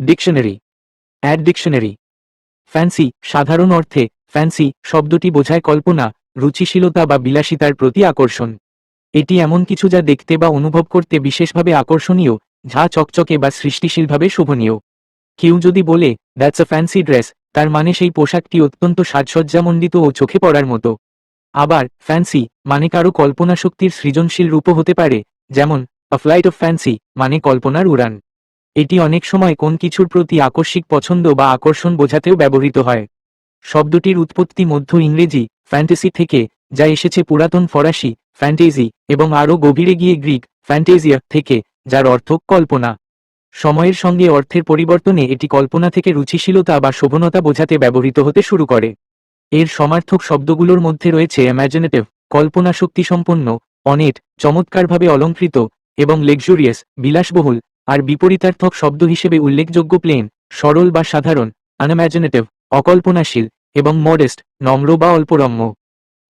Dictionary. Add dictionary. Fancy, সাধারণ অর্থে, fancy শব্দটি বোঝায় কল্পনা, রুচিশীলতা বা বিলাসিতার প্রতি আকর্ষণ। এটি এমন কিছু যা দেখতে বা অনুভব করতে বিশেষভাবে আকর্ষণীয়, যা চকচকে বা সৃষ্টিশীলভাবে শোভনীয়। কেউ যদি বলে দ্যাটস আ ফ্যান্সি ড্রেস তার মানে সেই পোশাকটি অত্যন্ত সাজসজ্জামণ্ডিত ও চোখে পড়ার মতো। আবার ফ্যান্সি মানে কারও কল্পনা শক্তির সৃজনশীল রূপও হতে পারে, যেমন আ ফ্লাইট অফ ফ্যান্সি মানে কল্পনার উড়ান। এটি অনেক সময় কোন কিছুর প্রতি আকস্মিক পছন্দ বা আকর্ষণ বোঝাতেও ব্যবহৃত হয়। শব্দটির উৎপত্তি মধ্য ইংরেজি, ফ্যান্টাসি থেকে, যা এসেছে পুরাতন ফরাসি ফ্যান্টেজি এবং আরও গভীরে গিয়ে গ্রিক ফ্যান্টেজিয়া থেকে, যার অর্থ কল্পনা। সময়ের সঙ্গে অর্থের পরিবর্তনে এটি কল্পনা থেকে রুচিশীলতা বা শোভনতা বোঝাতে ব্যবহৃত হতে শুরু করে। এর সমার্থক শব্দগুলোর মধ্যে রয়েছে ইম্যাজিনেটিভ কল্পনা শক্তিসম্পন্ন অনেট, চমৎকারভাবে অলঙ্কৃত, এবং লেক্সুরিয়াস বিলাসবহুল আর বিপরীতার্থক শব্দ হিসেবে উল্লেখযোগ্য প্লেন, সরল বা সাধারণ আনইম্যাজিনেটিভ অকল্পনাশীল, এবং মডেস্ট নম্র বা অল্পরম্য।